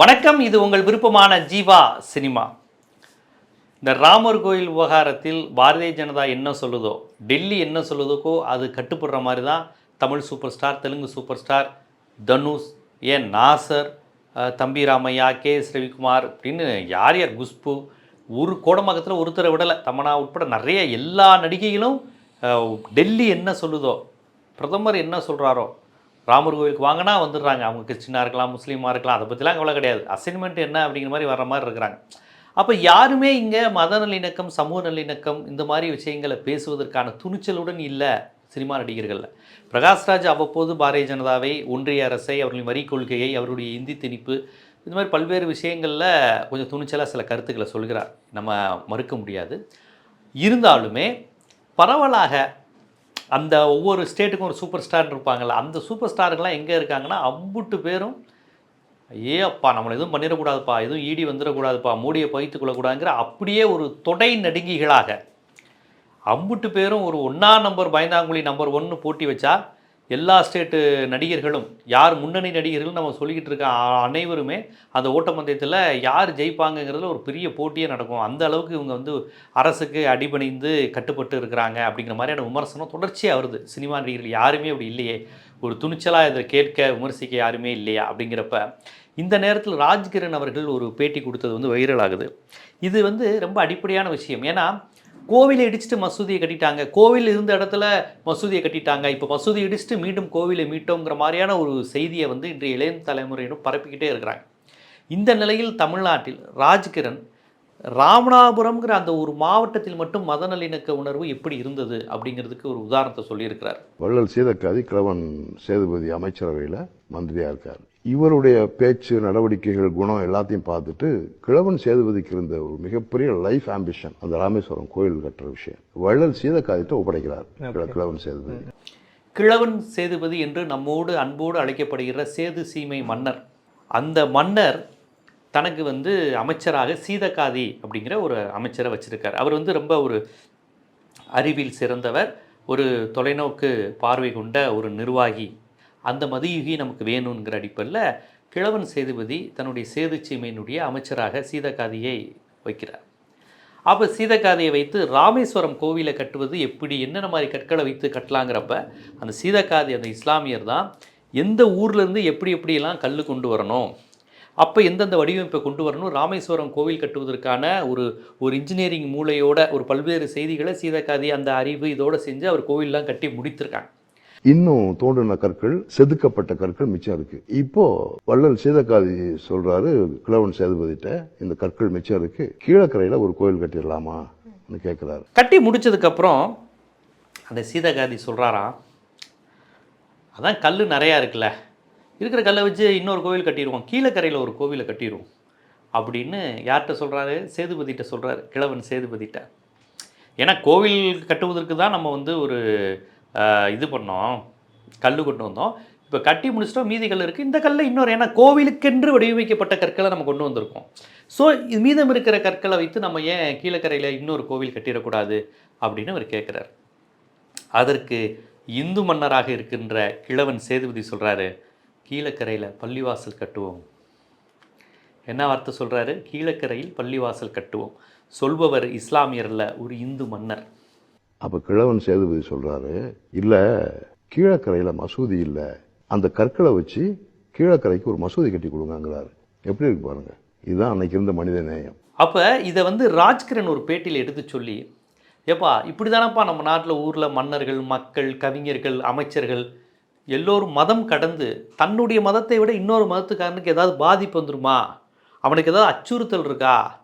வணக்கம் இது உங்கள் விருப்பமான ஜீவா சினிமா. இந்த ராமர் கோயில் விவகாரத்தில் பாரதிய ஜனதா என்ன சொல்லுதோ டெல்லி என்ன சொல்லுதோக்கோ அது கட்டுப்படுற மாதிரி தான் Tamil superstar Telugu superstar Dhanush ஏன் நாசர் தம்பி ராமையா கே எஸ் ரவிக்குமார் அப்படின்னு யார் யார் குஷ்பு ஒரு கோடமாகத்தில் ஒருத்தரை விடலை. தமனா உட்பட நிறைய எல்லா நடிகைகளும் டெல்லி என்ன சொல்லுதோ பிரதமர் என்ன சொல்கிறாரோ ராமர் கோவிலுக்கு வாங்கினா வந்துடுறாங்க. அவங்க கிறிஸ்டினாக இருக்கலாம் முஸ்லீமாக இருக்கலாம் அதை பற்றிலாம் கவலை கிடையாது. அசைன்மெண்ட் என்ன அப்படிங்கிற மாதிரி வர மாதிரி இருக்கிறாங்க. அப்போ யாருமே இங்கே மத நல்லிணக்கம் சமூக நல்லிணக்கம் இந்த மாதிரி விஷயங்களை பேசுவதற்கான துணிச்சலுடன் இல்லை சினிமா நடிகர்களில். பிரகாஷ்ராஜ் அவ்வப்போது பாரதிய ஜனதாவை ஒன்றிய அரசை அவர்களின் வரி கொள்கையை அவருடைய இந்தி திணிப்பு இந்த மாதிரி பல்வேறு விஷயங்களில் கொஞ்சம் துணிச்சலாக சில கருத்துக்களை சொல்கிறார். நம்ம மறுக்க முடியாது. இருந்தாலுமே பரவலாக அந்த ஒவ்வொரு ஸ்டேட்டுக்கும் ஒரு சூப்பர் ஸ்டார் இருப்பாங்கள்ல அந்த சூப்பர் ஸ்டாருங்கெல்லாம் எங்கே இருக்காங்கன்னா அம்புட்டு பேரும் ஏ அப்பா நம்மளை எதுவும் பண்ணிடக்கூடாதுப்பா எதுவும் ஈடி வந்துடக்கூடாதுப்பா மூடியை பகித்துக்கொள்ளக்கூடாதுங்கிற அப்படியே ஒரு தொடை நடுங்கிகளாக அம்புட்டு பேரும் ஒரு ஒன்றா நம்பர் பயந்தாங்குழி நம்பர் ஒன்று போட்டி வச்சா எல்லா ஸ்டேட்டு நடிகர்களும் யார் முன்னணி நடிகர்கள் நம்ம சொல்லிக்கிட்டு இருக்க அனைவருமே அந்த ஓட்டப்பந்தயத்தில் யார் ஜெயிப்பாங்கங்கிறதுல ஒரு பெரிய போட்டியே நடக்கும். அந்த அளவுக்கு இவங்க வந்து அரசுக்கு அடிபணிந்து கட்டுப்பட்டு இருக்கிறாங்க அப்படிங்கிற மாதிரியான விமர்சனம் தொடர்ச்சியாக வருது. சினிமா நடிகர்கள் யாருமே அப்படி இல்லையே. ஒரு துணிச்சலாக இதை கேட்க விமர்சிக்க யாருமே இல்லையா அப்படிங்கிறப்ப இந்த நேரத்தில் ராஜ்கிரண் அவர்கள் ஒரு பேட்டி கொடுத்தது வந்து வைரல் ஆகுது இது வந்து ரொம்ப அடிப்படையான விஷயம். ஏன்னா கோவிலை இடிச்சிட்டு மசூதியை கட்டிட்டாங்க. கோவில் இருந்த இடத்துல மசூதியை கட்டிட்டாங்க. இப்போ மசூதி இடிச்சிட்டு மீண்டும் கோவிலை மீட்டோங்கிற மாதிரியான ஒரு செய்தியை வந்து இன்றைய இளைய தலைமுறையினும் பரப்பிக்கிட்டே இருக்கிறாங்க. இந்த நிலையில் தமிழ்நாட்டில் ராஜ்கிரண் ராமநாதபுரம்ங்கிற அந்த ஒரு மாவட்டத்தில் மட்டும் மத நல்லிணக்க உணர்வு எப்படி இருந்தது அப்படிங்கிறதுக்கு ஒரு உதாரணத்தை சொல்லியிருக்கிறார். வள்ளல் சீதக்காதி கிழவன் சேதுபதி அமைச்சரவையில் மந்திரியாக இருக்கார். இவருடைய பேச்சு நடவடிக்கைகள் குணம் எல்லாத்தையும் பார்த்துட்டு கிழவன் சேதுபதிக்கு இருந்த ஒரு மிகப்பெரிய லைஃப் ஆம்பிஷன் அந்த ராமேஸ்வரம் கோயில் கட்டுற விஷயம். வள்ளல் சீதக்காதிட்ட ஒப்படைக்கிறார் கிழ- கிழவன் சேதுபதி. கிழவன் சேதுபதி என்று நம்மோடு அன்போடு அழைக்கப்படுகிற சேது சீமை மன்னர். அந்த மன்னர் தனக்கு வந்து அமைச்சராக சீதக்காதி அப்படிங்கிற ஒரு அமைச்சரை வச்சிருக்கார். அவர் வந்து ரொம்ப ஒரு அறிவில் சிறந்தவர் ஒரு தொலைநோக்கு பார்வை கொண்ட ஒரு நிர்வாகி. அந்த மதியுகி நமக்கு வேணுங்கிற அடிப்படையில் கிழவன் சேதுபதி தன்னுடைய சேது சீமையினுடைய அமைச்சராக சீதகாதியை வைக்கிறார். அப்போ சீதகாதியை வைத்து ராமேஸ்வரம் கோவிலை கட்டுவது எப்படி என்னென்ன மாதிரி கற்களை வைத்து கட்டலாங்கிறப்ப அந்த சீதகாதி அந்த இஸ்லாமியர் தான் எந்த ஊர்லேருந்து எப்படி எப்படியெல்லாம் கல் கொண்டு வரணும் அப்போ எந்தெந்த வடிவமைப்பை கொண்டு வரணும் ராமேஸ்வரம் கோவில் கட்டுவதற்கான ஒரு ஒரு இன்ஜினியரிங் மூளையோட ஒரு பல்வேறு செய்திகளை சீதகாதி அந்த அறிவு இதோடு செஞ்சு அவர் கோவிலெலாம் கட்டி முடித்திருக்காங்க. இன்னும் தோன்றின கற்கள் செதுக்கப்பட்ட கற்கள் மிச்சம் இருக்கு. இப்போ வள்ளல் சீதக்காதி சொல்றாரு கிழவன் சேதுபதிட்ட இந்த கற்கள் மிச்சம் இருக்கு. கீழக்கரையில ஒரு கோயில் கட்டிடலாமா கேட்கிறாரு கட்டி முடிச்சதுக்கப்புறம் அந்த சீதகாதி சொல்கிறாராம் அதான் கல் நிறையா இருக்குல்ல இருக்கிற கல்லை வச்சு இன்னொரு கோவில் கட்டிடுவோம் கீழக்கரையில் ஒரு கோவிலை கட்டிடுவோம் அப்படின்னு யார்கிட்ட சொல்கிறாரு சேதுபதிகிட்ட சொல்கிறாரு கிழவன் சேதுபதிகிட்ட ஏன்னா கோவில் கட்டுவதற்கு தான் நம்ம வந்து ஒரு இது பண்ணோம். கல் கொண்டு வந்தோம். இப்போ கட்டி முடிச்சிட்டோம். மீதி கல் இருக்குது இந்த கல்லை இன்னொரு ஏன்னா கோவிலுக்கென்று வடிவமைக்கப்பட்ட கற்களை நம்ம கொண்டு வந்திருக்கோம். ஸோ இது மீதம் இருக்கிற கற்களை வைத்து நம்ம ஏன் கீழக்கரையில் இன்னொரு கோவில் கட்டிடக்கூடாது அப்படின்னு அவர் கேட்குறார் அதற்கு இந்து மன்னராக இருக்கின்ற கிழவன் சேதுபதி சொல்கிறாரு கீழக்கரையில் பள்ளிவாசல் கட்டுவோம். என்ன வார்த்தை சொல்கிறாரு கீழக்கரையில் பள்ளிவாசல் கட்டுவோம். சொல்பவர் இஸ்லாமியரில் ஒரு இந்து மன்னர். அப்போ கிழவன் சேதுபதி சொல்கிறாரு இல்லை கீழக்கரையில் மசூதி இல்லை. அந்த கற்களை வச்சு கீழக்கரைக்கு ஒரு மசூதி கட்டி கொடுங்கங்கிறாரு. எப்படி இருக்கு பாருங்க. இதுதான் அன்னைக்கு இருந்த மனித நேயம். அப்போ இதை வந்து ராஜ்கிரண் ஒரு பேட்டியில் எடுத்து சொல்லி ஏப்பா இப்படி தானப்பா நம்ம நாட்டில் ஊரில் மன்னர்கள் மக்கள் கவிஞர்கள் அமைச்சர்கள் எல்லோரும் மதம் கடந்து தன்னுடைய மதத்தை விட இன்னொரு மதத்துக்காரனுக்கு ஏதாவது பாதிப்பு வந்துருமா? அவனுக்கு ஏதாவது அச்சுறுத்தல் இருக்கா?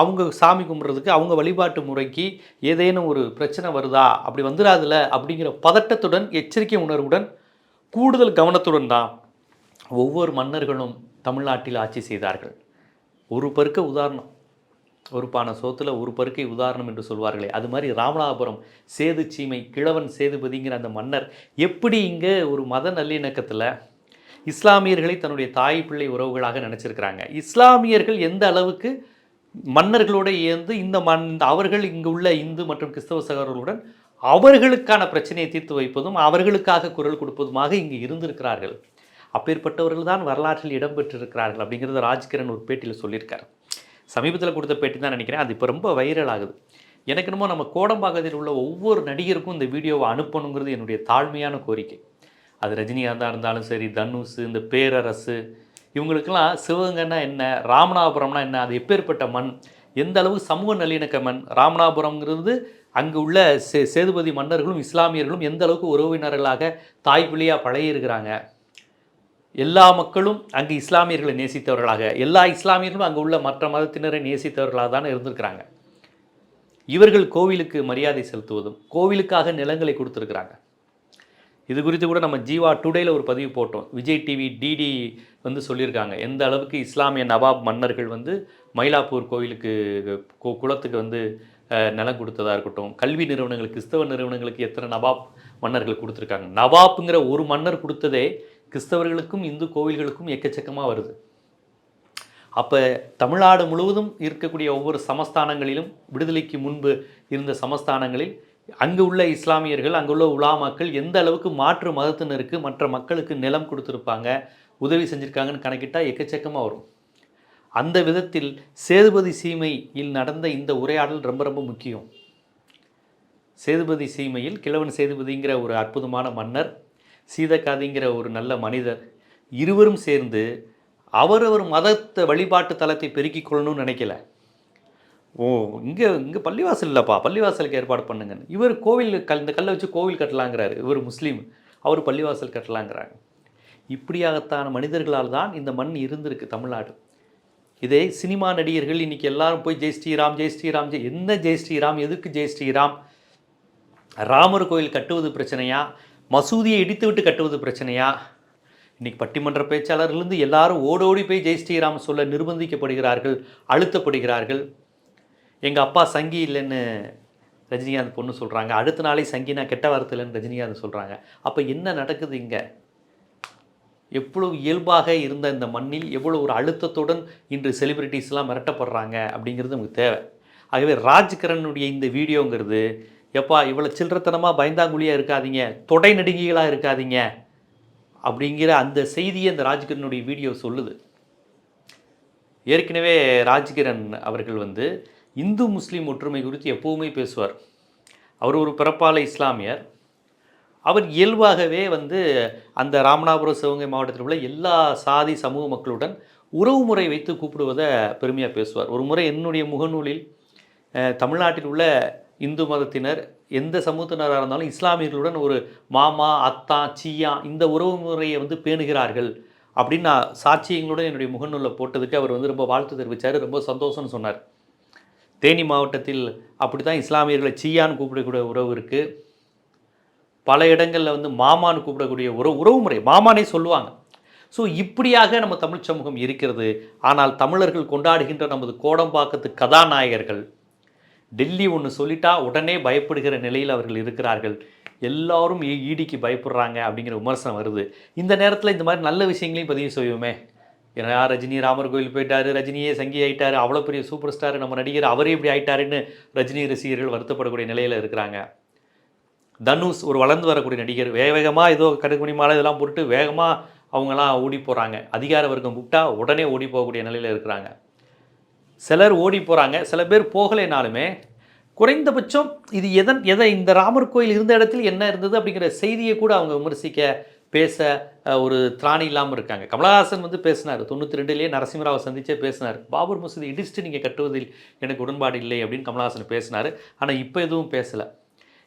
அவங்க சாமி கும்பிட்றதுக்கு அவங்க வழிபாட்டு முறைக்கு ஏதேனும் ஒரு பிரச்சனை வருதா? அப்படி வந்துடாதுல அப்படிங்கிற பதட்டத்துடன் எச்சரிக்கை உணர்வுடன் கூடுதல் கவனத்துடன் தான் ஒவ்வொரு மன்னர்களும் தமிழ்நாட்டில் ஆட்சி செய்தார்கள். ஒரு பருக்க உதாரணம். ஒரு பானை சோத்தில் ஒரு பருக்கை உதாரணம் என்று சொல்வார்களே. அது மாதிரி ராமநாதபுரம் சேது சீமை கிழவன் சேதுபதிங்கிற அந்த மன்னர் எப்படி இங்கே ஒரு மத நல்லிணக்கத்தில் இஸ்லாமியர்களை தன்னுடைய தாய் பிள்ளை உறவுகளாக நினச்சிருக்கிறாங்க? இஸ்லாமியர்கள் எந்த அளவுக்கு மன்னர்களோடு இயந்து இந்த மண் அவர்கள் இங்கு உள்ள இந்து மற்றும் கிறிஸ்தவ சகோதரர்களுடன் அவர்களுக்கான பிரச்சனையை தீர்த்து வைப்பதும் அவர்களுக்காக குரல் கொடுப்பதுமாக இங்கு இருந்திருக்கிறார்கள். அப்பேற்பட்டவர்கள் தான் வரலாற்றில் இடம்பெற்றிருக்கிறார்கள் அப்படிங்கிறத ராஜ்கிரண் ஒரு பேட்டியில் சொல்லியிருக்காரு. சமீபத்தில் கொடுத்த பேட்டி தான் நினைக்கிறேன். அது இப்போ ரொம்ப வைரல் ஆகுது. எனக்கு என்னமோ நம்ம கோடம்பாக்கத்தில் உள்ள ஒவ்வொரு நடிகருக்கும் இந்த வீடியோவை அனுப்பணுங்கிறது என்னுடைய தாழ்மையான கோரிக்கை. அது ரஜினிகாந்தாக இருந்தாலும் சரி தனுஷ் இந்த பேரரசு இவங்களுக்கெல்லாம் சிவகங்கைனா என்ன ராமநாதபுரம்னா என்ன அது எப்பேற்பட்ட மண் எந்த அளவு சமூக நல்லிணக்க மண் ராமநாதபுரம்ங்கிறது அங்கு உள்ள சே சேதுபதி மன்னர்களும் இஸ்லாமியர்களும் எந்த அளவுக்கு உறவினர்களாக தாய் பிள்ளையாக பழகியிருக்கிறாங்க. எல்லா மக்களும் அங்கு இஸ்லாமியர்களை நேசித்தவர்களாக எல்லா இஸ்லாமியர்களும் அங்கே உள்ள மற்ற மதத்தினரை நேசித்தவர்களாக தானே இருந்திருக்கிறாங்க. இவர்கள் கோவிலுக்கு மரியாதை செலுத்துவதும் கோவிலுக்காக நிலங்களை கொடுத்துருக்குறாங்க. இது குறித்து கூட நம்ம ஜீவா டுடேல ஒரு பதிவு போட்டோம். விஜய் டிவி டிடி வந்து சொல்லியிருக்காங்க. எந்த அளவுக்கு இஸ்லாமிய நவாப் மன்னர்கள் வந்து மயிலாப்பூர் கோவிலுக்கு கு- குளத்துக்கு வந்து நிலம் கொடுத்ததாக இருக்கட்டும். கல்வி நிறுவனங்களுக்கு கிறிஸ்தவ நிறுவனங்களுக்கு எத்தனை நவாப் மன்னர்கள் கொடுத்துருக்காங்க. நவாப்புங்கிற ஒரு மன்னர் கொடுத்ததே கிறிஸ்தவர்களுக்கும் இந்து கோவில்களுக்கும் எக்கச்சக்கமாக வருது. அப்போ தமிழ்நாடு முழுவதும் இருக்கக்கூடிய ஒவ்வொரு சமஸ்தானங்களிலும் விடுதலைக்கு முன்பு இருந்த சமஸ்தானங்களில் அங்கு உள்ள இஸ்லாமியர்கள் அங்குள்ள உலாமாக்கள் எந்த அளவுக்கு மாற்று மதத்தினருக்கு மற்ற மக்களுக்கு நிலம் கொடுத்துருப்பாங்க உதவி செஞ்சுருக்காங்கன்னு கணக்கிட்டால் எக்கச்சக்கமாக வரும். அந்த விதத்தில் சேதுபதி சீமையில் நடந்த இந்த உரையாடல் ரொம்ப ரொம்ப முக்கியம். சேதுபதி சீமையில் கிழவன் சேதுபதிங்கிற ஒரு அற்புதமான மன்னர் சீதக்காதிங்கிற ஒரு நல்ல மனிதர் இருவரும் சேர்ந்து அவரவர் மதத்தை வழிபாட்டு தலத்தை பெருக்கிக் கொள்ளணும்னு நினைக்கல. ஓ இங்கே இங்கே பள்ளிவாசல் இல்லைப்பா பள்ளிவாசலுக்கு ஏற்பாடு பண்ணுங்கன்னு இவர் கோவில் கல் இந்த கல்லை வச்சு கோவில் கட்டலாங்கிறாரு. இவர் முஸ்லீம். அவர் பள்ளிவாசல் கட்டலாங்கிறாங்க. இப்படியாகத்தான மனிதர்களால் தான் இந்த மண் இருந்திருக்கு தமிழ்நாடு. இதே சினிமா நடிகர்கள் இன்னைக்கு எல்லாரும் போய் ஜெய் ஸ்ரீராம் ஜெய் ஸ்ரீராம் ஜெய் என்ன ஜெய் ஸ்ரீராம் எதுக்கு ஜெய் ஸ்ரீராம்? ராமர் கோயில் கட்டுவது பிரச்சனையா? மசூதியை இடித்து விட்டு கட்டுவது பிரச்சனையா? இன்னைக்கு பட்டிமன்ற பேச்சாளர்லேருந்து எல்லாரும் ஓடோடி போய் ஜெய் ஸ்ரீராம் சொல்ல நிர்பந்திக்கப்படுகிறார்கள் அழுத்தப்படுகிறார்கள். எங்கள் அப்பா சங்கி இல்லைன்னு ரஜினிகாந்த் பொண்ணு சொல்கிறாங்க அடுத்த நாளே சங்கினா கெட்ட வார்த்தை இல்லைன்னு ரஜினிகாந்த் சொல்கிறாங்க அப்போ என்ன நடக்குது இங்கே? எவ்வளவு இயல்பாக இருந்த இந்த மண்ணில் எவ்வளோ ஒரு அழுத்தத்துடன் இன்று செலிபிரிட்டிஸ்லாம் மிரட்டப்படுறாங்க அப்படிங்கிறது நமக்கு தேவை. ஆகவே ராஜ்கிரனுடைய இந்த வீடியோங்கிறது எப்பா இவ்வளோ சில்லறத்தனமாக பயந்தாங்குழியாக இருக்காதீங்க தொடை நடுங்கிகளாக இருக்காதீங்க அப்படிங்கிற அந்த செய்தியை அந்த ராஜ்கிரனுடைய வீடியோ சொல்லுது. ஏற்கனவே ராஜ்கிரண் அவர்கள் வந்து இந்து முஸ்லீம் ஒற்றுமை குறித்து எப்பவுமே பேசுவார். அவர் ஒரு பிறப்பால இஸ்லாமியர். அவர் இயல்பாகவே வந்து அந்த ராமநாதபுரம் சிவகங்கை மாவட்டத்தில் உள்ள எல்லா சாதி சமூக மக்களுடன் உறவுமுறை வைத்து கூப்பிடுவதை பெருமையாக பேசுவார். ஒரு முறை என்னுடைய முகநூலில் தமிழ்நாட்டில் உள்ள இந்து மதத்தினர் எந்த சமூகத்தினராக இருந்தாலும் இஸ்லாமியர்களுடன் ஒரு மாமா அத்தா சியா இந்த உறவு முறையை வந்து பேணுகிறார்கள் அப்படின்னு நான் சாட்சியங்களுடன் என்னுடைய முகநூலில் போட்டதுக்கு அவர் வந்து ரொம்ப வாழ்த்து தெரிவித்தார் ரொம்ப சந்தோஷம்னு சொன்னார். தேனி மாவட்டத்தில் அப்படி தான் இஸ்லாமியர்களை சீயான்னு கூப்பிடக்கூடிய உறவு இருக்குது பல இடங்களில் வந்து மாமான்னு கூப்பிடக்கூடிய உறவு உறவுமுறை மாமானே சொல்லுவாங்க. ஸோ இப்படியாக நம்ம தமிழ் சமூகம் இருக்கிறது. ஆனால் தமிழர்கள் கொண்டாடுகின்ற நமது கோடம்பாக்கத்து கதாநாயகர்கள் டெல்லி ஒன்று சொல்லிட்டா உடனே பயப்படுகிற நிலையில் அவர்கள் இருக்கிறார்கள். எல்லாரும் ஈடிக்கு பயப்படுறாங்க அப்படிங்கிற விமர்சனம் வருது. இந்த நேரத்தில் இந்த மாதிரி நல்ல விஷயங்களையும் பதிவு செய்வோமே. ஏன்னா ரஜினி ராமர் கோயில் போயிட்டாரு ரஜினியே சங்கி ஆயிட்டாரு அவ்வளோ பெரிய சூப்பர் ஸ்டார் நம்ம நடிகர் அவரே இப்படி ஆயிட்டாருன்னு ரஜினி ரசிகர்கள் வருத்தப்படக்கூடிய நிலையில் இருக்கிறாங்க. தனுஷ் ஒரு வளர்ந்து வரக்கூடிய நடிகர் வேக வேகமாக ஏதோ கடுகுனி மாலை இதெல்லாம் போட்டு வேகமாக அவங்கெல்லாம் ஓடி போகிறாங்க அதிகார வர்க்கம் கூப்பிட்டா உடனே ஓடி போகக்கூடிய நிலையில் இருக்கிறாங்க. சிலர் ஓடி போகிறாங்க சில பேர் போகலைனாலுமே குறைந்தபட்சம் இது எதன் எதை இந்த ராமர் கோயில் இருந்த இடத்துல என்ன இருந்தது அப்படிங்கிற செய்தியை கூட அவங்க விமர்சிக்க பேச ஒரு திராணி இல்லாமல் இருக்காங்க. கமலஹாசன் வந்து பேசினார். தொண்ணூற்றி ரெண்டுலேயே நரசிம்மராவை சந்தித்தே பேசினார். பாபர் மசூதி இடிச்சுட்டு நீங்கள் கட்டுவதில் எனக்கு உடன்பாடு இல்லை அப்படின்னு கமலஹாசன் பேசினார். ஆனால் இப்போ எதுவும் பேசலை.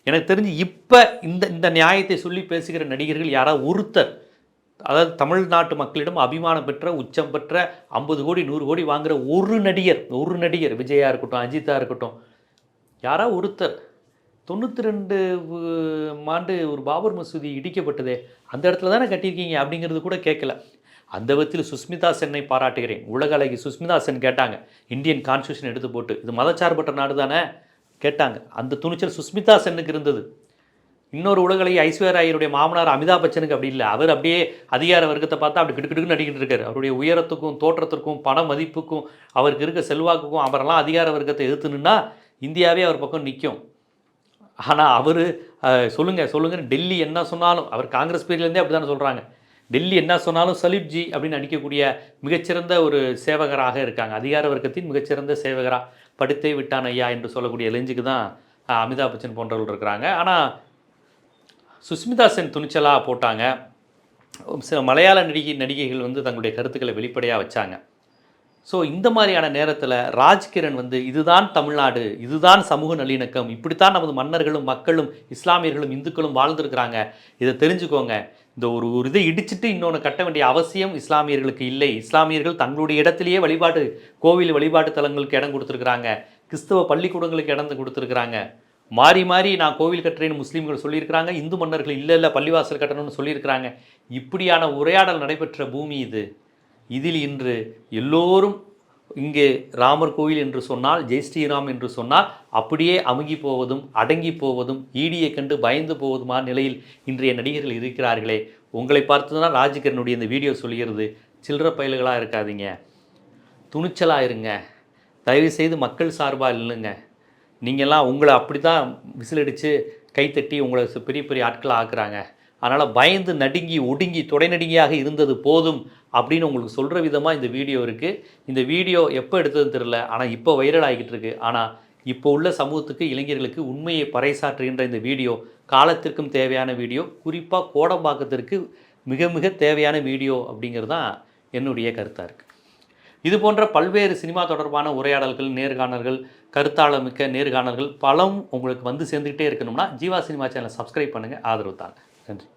எனக்கு தெரிஞ்சு இப்போ இந்த இந்த நியாயத்தை சொல்லி பேசுகிற நடிகர்கள் யாராவது ஒருத்தர் அதாவது தமிழ்நாட்டு மக்களிடம் அபிமானம் பெற்ற உச்சம் பெற்ற ஐம்பது கோடி நூறு கோடி வாங்குகிற ஒரு நடிகர் ஒரு நடிகர் விஜயா இருக்கட்டும் அஜித்தாக இருக்கட்டும் யாராவது ஒருத்தர் தொண்ணூற்றி ரெண்டு ஆண்டு ஒரு பாபர் மசூதி இடிக்கப்பட்டதே அந்த இடத்துல தானே கட்டியிருக்கீங்க அப்படிங்கிறது கூட கேட்கல. அந்த விதத்தில் சுஸ்மிதா சென்னை பாராட்டுகிறேன். உலக அழகி சுஸ்மிதா சென் கேட்டாங்க. இந்தியன் கான்ஸ்டியூஷன் எடுத்து போட்டு இது மதச்சார்பற்ற நாடு தானே கேட்டாங்க. அந்த துணிச்சல் சுஸ்மிதா சென்னுக்கு இருந்தது. இன்னொரு உலகலை ஐஸ்வர்யாயருடைய மாமனார் அமிதாப் பச்சனுக்கு அப்படி இல்லை. அவர் அப்படியே அதிகார வர்க்கத்தை பார்த்தா அப்படி கிடுக்கிடுக்கு நடிக்கிட்டு இருக்காரு. அவருடைய உயரத்துக்கும் தோற்றத்திற்கும் பண மதிப்புக்கும் அவருக்கு இருக்க செல்வாக்குக்கும் அவரெல்லாம் அதிகார வர்க்கத்தை எதிர்த்துனுன்னா இந்தியாவே அவர் பக்கம் நிற்கும் ஆனால் அவர் சொல்லுங்கள் சொல்லுங்கன்னு டெல்லி என்ன சொன்னாலும் அவர் காங்கிரஸ் பீரியட்லேருந்தே அப்படி தானே சொல்கிறாங்க டெல்லி என்ன சொன்னாலும் சலீப்ஜி அப்படின்னு அடிக்கக்கூடிய மிகச்சிறந்த ஒரு சேவகராக இருக்காங்க. அதிகார வர்க்கத்தின் மிகச்சிறந்த சேவகராக படுத்தே விட்டான் ஐயா என்று சொல்லக்கூடிய லெஞ்சுக்கு தான் அமிதாப் பச்சன் போன்றவர்கள் இருக்கிறாங்க. ஆனால் சுஸ்மிதா சென் துணிச்சலாக போட்டாங்க. சில மலையாள நடிகை நடிகைகள் வந்து தங்களுடைய கருத்துக்களை வெளிப்படையாக வச்சாங்க. ஸோ இந்த மாதிரியான நேரத்தில் ராஜ்கிரண் வந்து இதுதான் தமிழ்நாடு இதுதான் சமூக நல்லிணக்கம் இப்படித்தான் நமது மன்னர்களும் மக்களும் இஸ்லாமியர்களும் இந்துக்களும் வாழ்ந்துருக்கிறாங்க. இதை தெரிஞ்சுக்கோங்க. இந்த ஒரு ஒரு இதை இடிச்சிட்டு இன்னொன்று கட்ட வேண்டிய அவசியம் இஸ்லாமியர்களுக்கு இல்லை. இஸ்லாமியர்கள் தங்களுடைய இடத்திலேயே வழிபாட்டு கோவில் வழிபாட்டு தலங்களுக்கு இடம் கொடுத்துருக்குறாங்க. கிறிஸ்தவ பள்ளிக்கூடங்களுக்கு இடம் கொடுத்துருக்குறாங்க. மாறி மாறி நான் கோவில் கட்டுறேன்னு முஸ்லீம்கள் சொல்லியிருக்கிறாங்க. இந்து மன்னர்கள் இல்லை இல்லை பள்ளிவாசல் கட்டணும்னு சொல்லியிருக்கிறாங்க. இப்படியான உரையாடல் நடைபெற்ற பூமி இது. இதில் இன்று எல்லோரும் இங்கே ராமர் கோவில் என்று சொன்னால் ஜெய் ஸ்ரீராம் என்று சொன்னால் அப்படியே அமுகி போவதும் அடங்கி போவதும் ஈடியை கண்டு பயந்து போவதுமான நிலையில் இன்றைய நடிகர்கள் இருக்கிறார்களே. உங்களை பார்த்து தான் ராஜகிரனுடைய இந்த வீடியோ சொல்கிறது. சில்லற பயல்களாக இருக்காதீங்க. துணிச்சலாக இருங்க. தயவு செய்து மக்கள் சார்பாக இல்லைங்க நீங்கள்லாம் உங்களை அப்படி தான் விசிலடித்து கைத்தட்டி உங்களை சு- பெரிய பெரிய ஆட்களாக ஆக்குறாங்க. அதனால் பயந்து நடுங்கி ஒடுங்கி தொடைநடுங்கியாக இருந்தது போதும். அப்படின்னு உங்களுக்கு சொல்கிற விதமாக இந்த வீடியோ இருக்குது இந்த வீடியோ எப்போ எடுத்ததுன்னு தெரில ஆனால் இப்போ வைரல் ஆகிக்கிட்டு இருக்கு. ஆனால் இப்போ உள்ள சமூகத்துக்கு இளைஞர்களுக்கு உண்மையை பறைசாற்றுகின்ற இந்த வீடியோ காலத்திற்கும் தேவையான வீடியோ குறிப்பாக கோடம்பாக்கத்திற்கு மிக மிக தேவையான வீடியோ அப்படிங்கிறது தான் என்னுடைய கருத்தாக இருக்குது இது போன்ற பல்வேறு சினிமா தொடர்பான உரையாடல்கள் நேர்காணல்கள் கருத்தாளமிக்க நேர்காணல்கள் பலம் உங்களுக்கு வந்து சேர்ந்துக்கிட்டே இருக்கணும்னா ஜீவா சினிமா சேனலை சப்ஸ்கிரைப் பண்ணுங்கள் ஆதரவு தாங்க நன்றி.